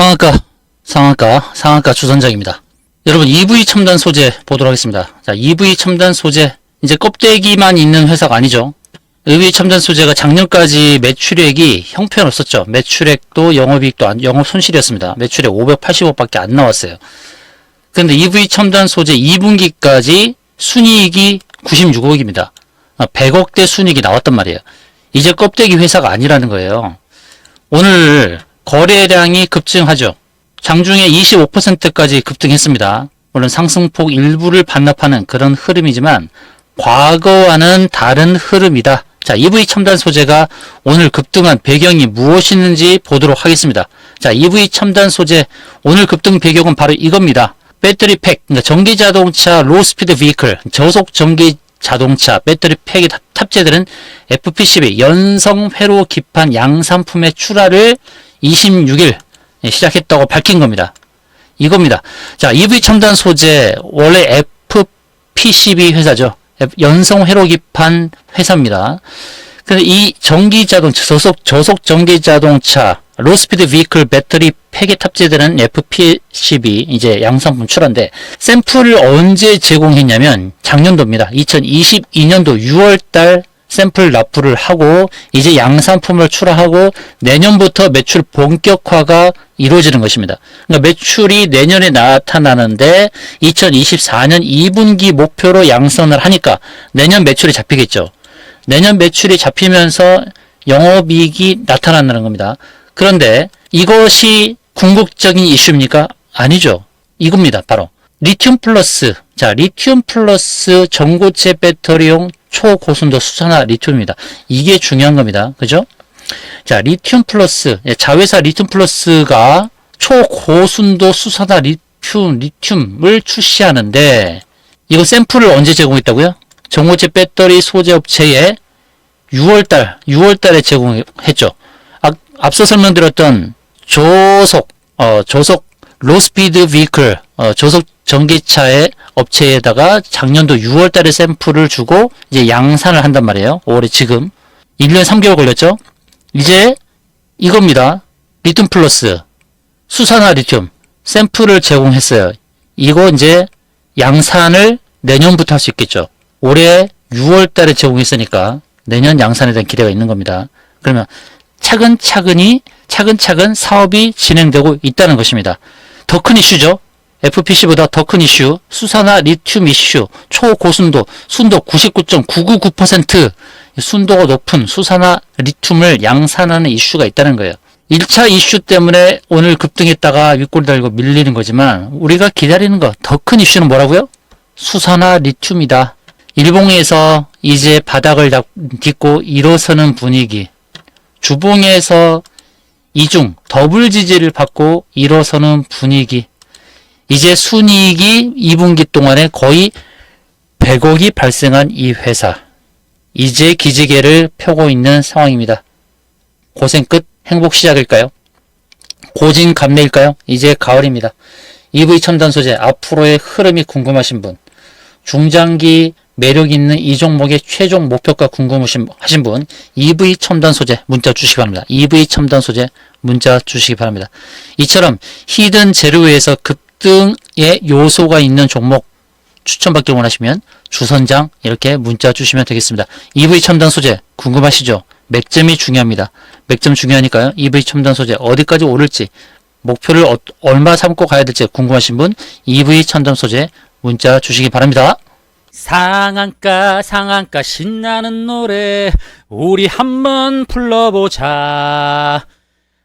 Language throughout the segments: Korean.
상한가, 상한가, 상한가 주선장입니다. 여러분, EV 첨단 소재 보도록 하겠습니다. 자, EV 첨단 소재, 이제 껍데기만 있는 회사가 아니죠. EV 첨단 소재가 작년까지 매출액이 형편없었죠. 매출액도 영업이익도 안, 영업 손실이었습니다. 매출액 580억밖에 안 나왔어요. 근데 EV 첨단 소재 2분기까지 순이익이 96억입니다. 100억대 순이익이 나왔단 말이에요. 이제 껍데기 회사가 아니라는 거예요. 오늘 거래량이 급증하죠. 장중에 25%까지 급등했습니다. 물론 상승폭 일부를 반납하는 그런 흐름이지만 과거와는 다른 흐름이다. 자, EV 첨단 소재가 오늘 급등한 배경이 무엇이는지 보도록 하겠습니다. 자, EV 첨단 소재 오늘 급등 배경은 바로 이겁니다. 배터리 팩, 그러니까 전기 자동차 로스피드 비클, 저속 전기 자동차 배터리 팩이 탑- 탑재되는 FP12 연성 회로 기판 양산품의 출하를 26일 시작했다고 밝힌 겁니다. 이겁니다. 자, EV 첨단 소재 원래 FP12 회사죠. 연성 회로 기판 회사입니다. 근데 이 전기 자동차 저속 저속 전기 자동차 로스피드 비클 배터리 팩에 탑재되는 FP12 이제 양산품 출하인데 샘플을 언제 제공했냐면 작년도입니다. 2022년도 6월달 샘플 납부를 하고 이제 양산품을 출하하고 내년부터 매출 본격화가 이루어지는 것입니다. 그러니까 매출이 내년에 나타나는데 2024년 2분기 목표로 양선을 하니까 내년 매출이 잡히겠죠. 내년 매출이 잡히면서 영업이익이 나타난다는 겁니다. 그런데 이것이 궁극적인 이슈입니까? 아니죠. 이겁니다. 바로 리튬 플러스. 자, 리튬 플러스 전고체 배터리용 초고순도 수산화 리튬입니다. 이게 중요한 겁니다. 그죠? 자, 리튬 플러스. 예, 자회사 리튬 플러스가 초고순도 수산화 리튬, 리튬을 출시하는데 이거 샘플을 언제 제공했다고요? 전고체 배터리 소재 업체에 6월달, 6월달에 제공했죠. 아, 앞서 설명드렸던 조속, 어, 조속 로스피드 비클, 어, 조속 전기차의 업체에다가 작년도 6월달에 샘플을 주고 이제 양산을 한단 말이에요. 올해 지금 1년 3개월 걸렸죠. 이제 이겁니다. 리튬 플러스 수산화 리튬 샘플을 제공했어요. 이거 이제 양산을 내년부터 할 수 있겠죠. 올해 6월 달에 제공했으니까 내년 양산에 대한 기대가 있는 겁니다. 그러면 차근차근히 차근차근 사업이 진행되고 있다는 것입니다. 더 큰 이슈죠. FPC보다 더 큰 이슈, 수산화 리튬 이슈, 초고순도, 순도 99.999%, 순도가 높은 수산화 리튬을 양산하는 이슈가 있다는 거예요. 1차 이슈 때문에 오늘 급등했다가 윗골 달고 밀리는 거지만 우리가 기다리는 거 더 큰 이슈는 뭐라고요? 수산화 리튬이다. 일봉에서 이제 바닥을 잡- 딛고 일어서는 분위기. 주봉에서 이중 더블 지지를 받고 일어서는 분위기. 이제 순이익이 2분기 동안에 거의 100억이 발생한 이 회사. 이제 기지개를 펴고 있는 상황입니다. 고생 끝 행복 시작일까요? 고진 감래일까요? 이제 가을입니다. EV 첨단 소재 앞으로의 흐름이 궁금하신 분, 중장기 매력 있는 이 종목의 최종 목표가 궁금하신 하신 분, EV 첨단 소재 문자 주시기 바랍니다. EV 첨단 소재 문자 주시기 바랍니다. 이처럼 히든 재료에서 급등의 요소가 있는 종목 추천받기 원하시면 주선장 이렇게 문자 주시면 되겠습니다. EV 첨단 소재 궁금하시죠? 맥점이 중요합니다. 맥점 중요하니까요. EV 첨단 소재 어디까지 오를지 목표를 어- 얼마 삼고 가야 될지 궁금하신 분 EV 첨단 소재 문자 주시기 바랍니다. 상한가 상한가 신나는 노래 우리 한번 불러보자.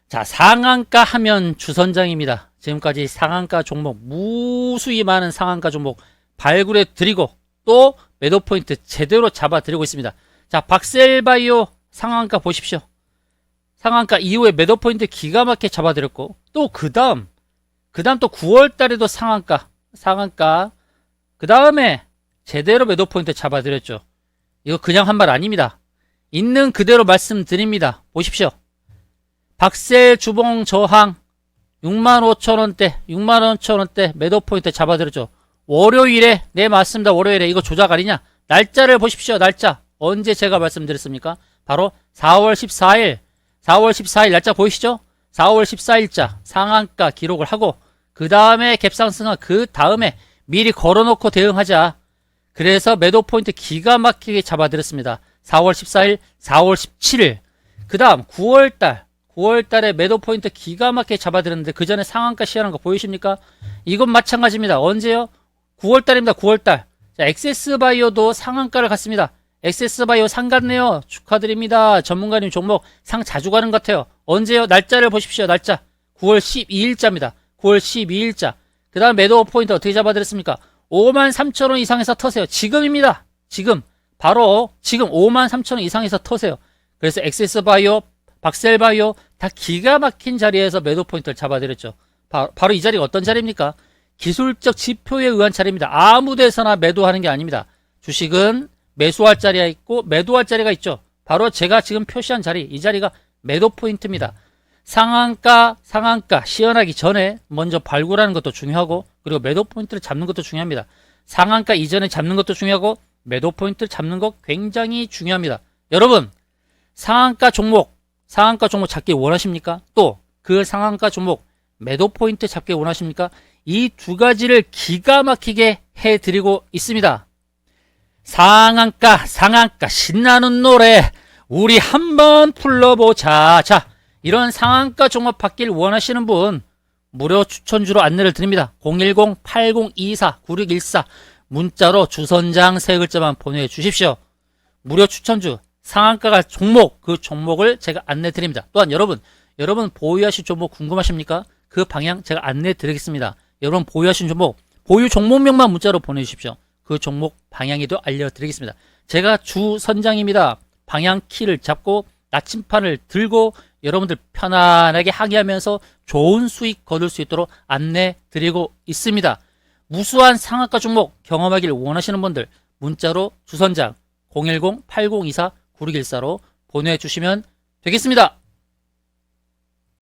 자 상한가 하면 주선장입니다. 지금까지 상한가 종목 무수히 많은 상한가 종목 발굴해 드리고 또 매도 포인트 제대로 잡아 드리고 있습니다. 자 박셀바이오 상한가 보십시오. 상한가 이후에 매도 포인트 기가 막히게 잡아 드렸고 또 그 다음 그 다음 또 9월 달에도 상한가 상한가 그 다음에 제대로 매도 포인트 잡아드렸죠. 이거 그냥 한 말 아닙니다. 있는 그대로 말씀드립니다. 보십시오. 박셀 주봉 저항 65,000원대, 65,000원대 매도 포인트 잡아드렸죠. 월요일에, 네, 맞습니다. 월요일에 이거 조작 아니냐? 날짜를 보십시오. 날짜. 언제 제가 말씀드렸습니까? 바로 4월 14일. 4월 14일 날짜 보이시죠? 4월 14일자 상한가 기록을 하고 그 다음에 갭상승은 그 다음에 미리 걸어놓고 대응하자. 그래서 매도 포인트 기가 막히게 잡아드렸습니다. 4월 14일, 4월 17일. 그 다음 9월달, 9월달에 매도 포인트 기가 막히게 잡아드렸는데 그 전에 상한가 시하는 거 보이십니까? 이건 마찬가지입니다. 언제요? 9월달입니다. 9월달. 자, 엑세스 바이오도 상한가를 갔습니다. 엑세스 바이오 상 갔네요. 축하드립니다. 전문가님 종목 상 자주 가는 것 같아요. 언제요? 날짜를 보십시오. 날짜. 9월 12일자입니다. 9월 12일자. 그 다음 매도 포인트 어떻게 잡아드렸습니까? 5만 3천 원 이상에서 터세요. 지금입니다. 지금. 바로 지금 5만 3천 원 이상에서 터세요. 그래서 엑세스 바이오, 박셀 바이오 다 기가 막힌 자리에서 매도 포인트를 잡아드렸죠. 바, 바로 이 자리가 어떤 자리입니까? 기술적 지표에 의한 자리입니다. 아무 데서나 매도하는 게 아닙니다. 주식은 매수할 자리가 있고 매도할 자리가 있죠. 바로 제가 지금 표시한 자리, 이 자리가 매도 포인트입니다. 상한가, 상한가 시연하기 전에 먼저 발굴하는 것도 중요하고 그리고 매도 포인트를 잡는 것도 중요합니다. 상한가 이전에 잡는 것도 중요하고 매도 포인트를 잡는 것 굉장히 중요합니다. 여러분, 상한가 종목, 상한가 종목 잡기 원하십니까? 또 그 상한가 종목 매도 포인트 잡기 원하십니까? 이 두 가지를 기가 막히게 해드리고 있습니다. 상한가, 상한가, 신나는 노래, 우리 한번 불러보자. 자, 이런 상한가 종목 받길 원하시는 분, 무료 추천주로 안내를 드립니다. 010-8024-9614 문자로 주선장 세 글자만 보내주십시오. 무료 추천주, 상한가가 종목, 그 종목을 제가 안내 드립니다. 또한 여러분, 여러분 보유하실 종목 궁금하십니까? 그 방향 제가 안내 드리겠습니다. 여러분 보유하신 종목, 보유 종목명만 문자로 보내주십시오. 그 종목 방향에도 알려드리겠습니다. 제가 주 선장입니다. 방향 키를 잡고 나침판을 들고 여러분들 편안하게 항의하면서 좋은 수익 거둘 수 있도록 안내 드리고 있습니다. 무수한 상한가 종목 경험하기를 원하시는 분들 문자로 주선장 010-8024-9614로 보내주시면 되겠습니다.